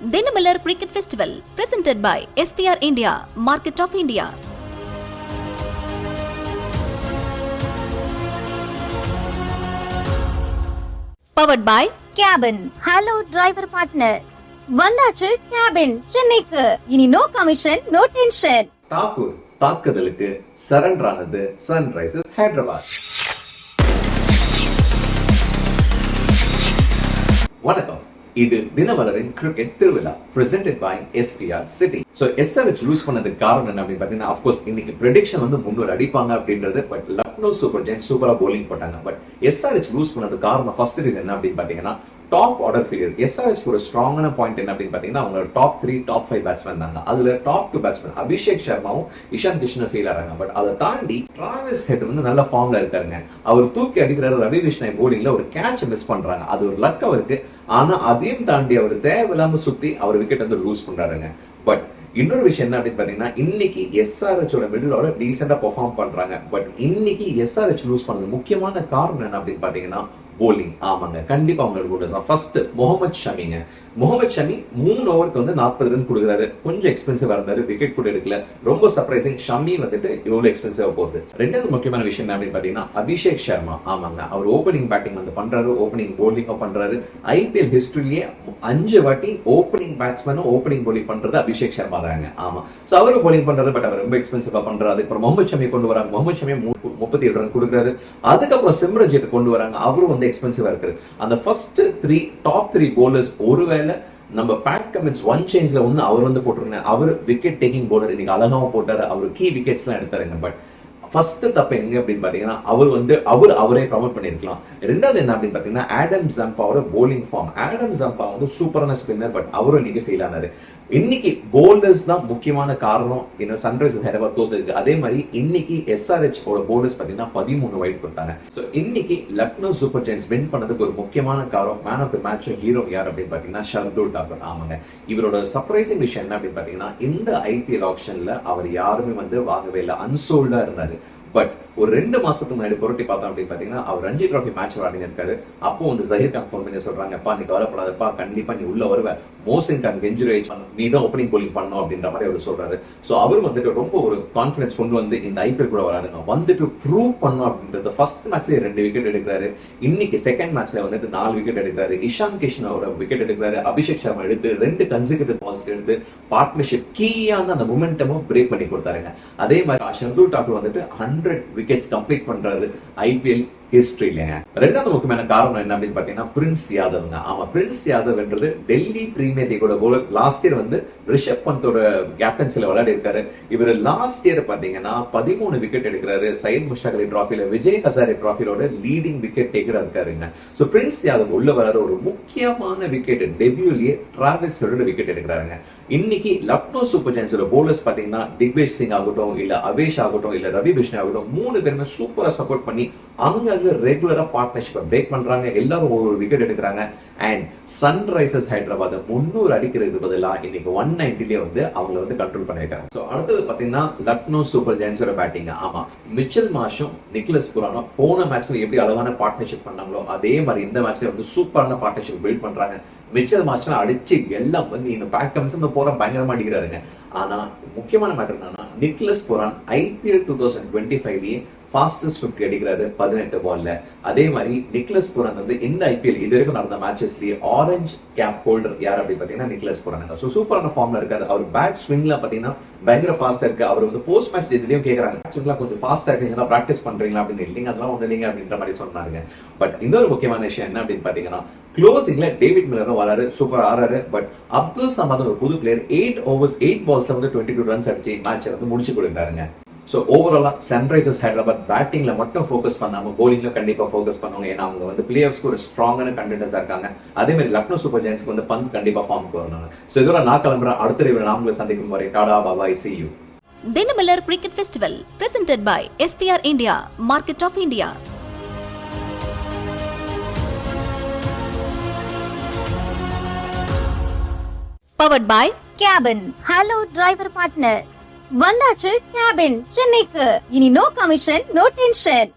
Dinamalar cricket festival presented by SPR India market of India powered by cabin hello driver partners வந்தாச்சு cabin சென்னைக்கு. இனி no commission no tension Thakur தாக்குதலுக்கு surrender ஆனது Sunrisers Hyderabad வணக்கம். இது தினமலரின் கிரிக்கெட் திருவிழா presented by SPR city so SRH lose பண்ணதுக்கு காரணம் என்ன அப்படின்னு பார்த்தீங்கன்னா அஃப்கோர்ஸ் இன்னைக்கு ப்ரெடிக்ஷன் வந்து முன்னூறு அடிப்பாங்க அப்படின்றது பட் லக்னோ சூப்பர் ஜெயின் சூப்பரா போலிங் போட்டாங்க. பட் எஸ்ஆர்ஹெச் லூஸ் பண்ணது காரணம் ஃபர்ஸ்ட் ரீசன் என்ன அப்படின்னு பார்த்தீங்கன்னா டாப் ஆர்டர் ஃபீல்டர் எஸ்ஆர்ஹெச் ஒரு ஸ்ட்ராங்கான பாயிண்ட் என்ன அப்படின்னு பார்த்தீங்கன்னா அவங்களோட top three top five batsman தாங்க அதுல டாப் டூ பேட்ஸ்மேன் அபிஷேக் சர்மாவும் இஷான் கிருஷ்ணன் ஃபீல் ஆறாங்க பட் அதை தாண்டி டிராவிஸ் ஹெட் வந்து நல்ல ஃபார்ம்ல இருக்காருங்க. அவர் தூக்கி அடிக்கிற ரவி விஷ்ணாய் போலிங்ல ஒரு கேட்ச் மிஸ் பண்றாங்க. அது ஒரு லக் அவருக்கு. ஆனா அதையும் தாண்டி அவர் தேவையில்லாம சுத்தி அவர் விக்கெட் வந்து லூஸ் பண்றாருங்க. பட் இன்னொரு விஷயம் என்ன அப்படின்னு பாத்தீங்கன்னா இன்னைக்கு எஸ்ஆர்ஹெச்சோட மிடில் ஆர்டர் டீசெண்டா பெர்ஃபார்ம் பண்றாங்க. பட் இன்னைக்கு எஸ்ஆர்ஹெச் லூஸ் பண்ணது முக்கியமான காரணம் என்ன அப்படின்னு பாத்தீங்கன்னா போலிங் ஆமாங்க. கண்டிப்பா உங்களுக்கு கூட ஃபர்ஸ்ட் முகமது ஷமிங்க. முகமது ஷமி மூணு ஓவருக்கு வந்து நாற்பது ரன் கொடுக்குறாரு. கொஞ்சம் எக்ஸ்பென்சிவா இருந்தாரு. விக்கெட் கூட எடுக்கல. ரொம்ப சர்ப்ரைசிங் ஷமி வந்துட்டு இவ்வளவு எக்ஸ்பென்சிவா போகுது. ரெண்டாவது முக்கியமான விஷயம் என்ன அப்படின்னு பாத்தீங்கன்னா அபிஷேக் சர்மா. ஆமாங்க. அவர் ஓப்பனிங் பேட்டிங் வந்து பண்றாரு. ஓப்பனிங் போலிங்கும் பண்றாரு. ஐபிஎல் ஹிஸ்டரியிலேயே அஞ்சு வாட்டி ஓப்பனிங் பேட்ஸ்மேனும் ஓப்பனிங் போலிங் பண்றது அபிஷேக் சர்மா தாங்க. ஆமா. ஸோ அவரும் போலிங் பண்றாரு பட் அவர் ரொம்ப எக்ஸ்பென்சிவா பண்றாரு. அதுக்கப்புறம் முகமது ஷமி கொண்டு வராங்க. முகமது ஷமி முப்பத்தி ஏழு ரன் கொடுக்குறாரு. அதுக்கப்புறம் சிம்ரஜித் கொண்டு வராங்க. அவரும் வந்து எக்ஸ்பென்சிவா இருக்காரு. அந்த first three top three bowlers ஒருவேளை நம்ம பேட் கமிட்ஸ் ஒன் சேஞ்ச்ல ஒன்று அவர் வந்து போட்டிருந்தேன் அவர் விக்கெட் டேக்கிங் bowler இன்னைக்கு அழகாகவும் போட்டாரு அவர் கீ விக்கெட்ஸ்லாம் எடுத்தாருங்க. பட் ஃபர்ஸ்ட் தப்பு எங்க அப்படின்னு பாத்தீங்கன்னா அவர் வந்து அவர் அவரே ப்ரமோட் பண்ணிருக்கலாம் ரெண்டாவது என்ன அப்படின்னு பாத்தீங்கன்னா ஆடம் ஜம்பாவோட போலிங் ஃபார்ம் ஆடம் ஜம்பா வந்து சூப்பரான ஸ்பின்னர் பட் அவரும் இன்னைக்கு ஃபெயில் ஆனாரு. இன்னைக்கு போலர்ஸ் தான் முக்கியமான காரணம். என்ன சன்ரைஸ் ஹைதராபாத் தோத்துக்கு அதே மாதிரி இன்னைக்கு எஸ்ஆர்ஹெச் ஓட பார்த்தீங்கன்னா பாத்தீங்கன்னா பதிமூணு வைட் கொடுத்தாங்க ஸோ இன்னைக்கு லக்னோ சூப்பர் ஜெயின்ஸ் வின் பண்ணதுக்கு ஒரு முக்கியமான காரணம் man of the match hero யார் அப்படின்னு பார்த்தீங்கன்னா ஷர்துல் டாக்கர் ஆமாங்க. இவரோட சர்ப்ரைசிங் விஷயம் என்ன அப்படின்னு பார்த்தீங்கன்னா இந்த ஐபிஎல் ஆப்ஷன்ல அவர் யாருமே வந்து வாங்கவே இல்லை. அன்சோல்டா இருந்தாரு. பட் ஒரு ரெண்டு மாசத்துக்கு முன்னாடி புரட்டி பார்த்தோம் அப்படின்னு பாத்தீங்கன்னா அவர் ரஞ்சி ட்ராஃபி மேட்ச் விளையாடி இருக்காரு. அப்போ வந்து ஜஹீர் கான் ஃபோன் பண்ணி சொல்றாங்கப்பா நீ கவலைப்படாதப்பா கண்டிப்பா நீ உள்ள வருவ. மோசின் கான் கெஞ்சுரை நீ தான் ஓப்பனிங் போலிங் பண்ணணும் அப்படின்ற மாதிரி அவர் சொல்றாரு. ஸோ அவர் வந்துட்டு ரொம்ப ஒரு கான்ஃபிடன்ஸ் கொண்டு வந்து இந்த ஐபிஎல் கூட வராருங்க வந்துட்டு ப்ரூவ் பண்ணும் அப்படின்றது ஃபர்ஸ்ட் மேட்ச்ல ரெண்டு விக்கெட் எடுக்கிறாரு. இன்னைக்கு செகண்ட் மேட்ச்ல வந்துட்டு நாலு விக்கெட் எடுக்கிறாரு. இஷான் கிருஷ்ணாவோட விக்கெட் எடுக்கிறாரு. அபிஷேக் சர்மா எடுத்து ரெண்டு கன்சிகூட்டிவ் பால்ஸ் எடுத்து பார்ட்னர்ஷிப் கீயான அந்த மொமெண்டமும் பிரேக் பண்ணி கொடுத்தாருங்க. அதே மாதிரி ஷர்துல் டாக்கூர் வந்துட்டு ஹண்ட்ரட் விக்கெட்ஸ் கம்ப்ளீட் பண்ணுறாரு ஐபிஎல் ஹிஸ்டரியிலங்க ரெண்டாவது முக்கியமான காரணம் என்ன அப்படின்னு பார்த்தீங்கன்னா பிரின்ஸ் யாதவ்ங்க. ஆமாம் பிரின்ஸ் யாதவ்ன்றது டெல்லி பிரீமியர் லீகோட போலர் லாஸ்ட் இயர் வந்து ரிஷப் பந்தோட கேப்டன்சியில் விளையாடி இருக்காரு. இவர் லாஸ்ட் இயர் பார்த்தீங்கன்னா பதிமூணு விக்கெட் எடுக்கிறாரு. சையத் முஷ்டாக் அலி ட்ராஃபியில் விஜய் ஹசாரி ட்ராஃபியோட லீடிங் விக்கெட் டேக்கராக இருக்காருங்க ஸோ பிரின்ஸ் யாதவ் உள்ள வர ஒரு முக்கியமான விக்கெட் டெபியூலியே டிராவிஸ் ஹெடோட விக்கெட் எடுக்கிறாருங்க. இன்னைக்கு லக்னோ சூப்பர் ஜெயின்ஸோட போலர்ஸ் பார்த்தீங்கன்னா திக்வேஷ் சிங் ஆகட்டும் இல்லை அவேஷ் ஆகட்டும் இல்லை ரவி விஷ்ணு ஆகட்டும் மூணு பேருமே சூப்பராக சப்போர்ட் பண்ணி அங்கங்கே ரெகுலராக பார்ட்னர்ஷிப்பை பிரேக் பண்றாங்க. எல்லாரும் ஒரு விக்கெட் எடுக்கிறாங்க. அண்ட் சன்ரைசர்ஸ் ஹைதராபாத் முன்னூறு அடிக்கிறதுக்கு பதிலாக இன்னைக்கு ஒன் நைன்டிலே வந்து அவங்கள வந்து கண்ட்ரோல் பண்ணிருக்காங்க ஸோ அடுத்தது பார்த்தீங்கன்னா லக்னோ சூப்பர் ஜெயின்ஸோட பேட்டிங் ஆமா மிச்சல் மாஷும் நிக்லஸ் புரானோ போன மேட்ச்ல எப்படி அழகான பார்ட்னர்ஷிப் பண்ணாங்களோ அதே மாதிரி இந்த மேட்ச்ல வந்து சூப்பரான பார்ட்னர்ஷிப் பில்ட் பண்றாங்க. மிச்சல் மார்ச்ல அடிச்சு எல்லாம் வந்து இந்த பேக் கம்ஸ் இந்த போற பயங்கரமா அடிக்கிறாருங்க. ஆனா முக்கியமான மேட்டர் என்னன்னா Nicholas Pooran IPL two thousand twenty ஃபைவ்லயே fastest fifty அடிக்கிறாரு பதினெட்டு பால்ல அதே மாதிரி நிக்லஸ் புரன் வந்து இந்த ஐபிஎல் இது வரைக்கும் நடந்த மேட்சஸ்லயே ஆரஞ்சு கேப் ஹோல்டர் யார் அப்படின்னு பாத்தீங்கன்னா நிக்லஸ் புரானுங்க ஸோ சூப்பரான ஃபார்ம்ல இருக்காரு. அவர் பேட் ஸ்விங்ல பாத்தீங்கன்னா பயங்கர ஃபாஸ்டா இருக்கு. அவர் வந்து போஸ்ட் மேட்ச் இதுலயும் கேட்கறாங்க ஸ்விங்லாம் கொஞ்சம் ஃபாஸ்டா இருக்கு. ஏதாவது ப்ராக்டிஸ் பண்றீங்களா அப்படின்னு இல்லைங்க அதெல்லாம் ஒண்ணு இல்லைங்க அப்படின்ற மாதிரி சொன்னாருங்க. பட் இன்னொரு முக்கியமான விஷயம் என்ன அப்படின்னு பாத்தீங்கன்னா க்ளோசிங்ல டேவிட் மில்லரும் வராரு. சூப்பர் ஆறாரு. பட் அப்துல் சமாத் ஒரு புது player eight overs eight balls வந்து டுவெண்ட்டி டூ ரன்ஸ் அடிச்சு மேட்சை வந்து முடிச்சு கொடுக்குறாருங்க ஸோ ஓவராலா சன்ரைசர்ஸ் ஹைதராபாத் பேட்டிங்ல மட்டும் ஃபோக்கஸ் பண்ணாம bowlingல கண்டிப்பா ஃபோக்கஸ் பண்ணுவாங்க. ஏன்னா அவங்க வந்து பிளே ஆஃப்ஸ்க்கு ஒரு ஸ்ட்ராங்கான கண்டென்டர்ஸா இருக்காங்க. அதே மாதிரி லக்னோ சூப்பர் ஜெயின்ஸ்க்கு வந்து பந்த் கண்டிப்பா ஃபார்முக்கு வரணும் ஸோ இதோட நான் கிளம்புறேன். அடுத்த ரீவில் நான் உங்களை சந்திக்கும் வரை tata bye bye see you Dinamalar cricket festival presented by SPR India market of India powered by cabin hello driver partners வந்தாச்சு கேபின் சென்னைக்கு. இனி நோ கமிஷன் நோ டென்ஷன்.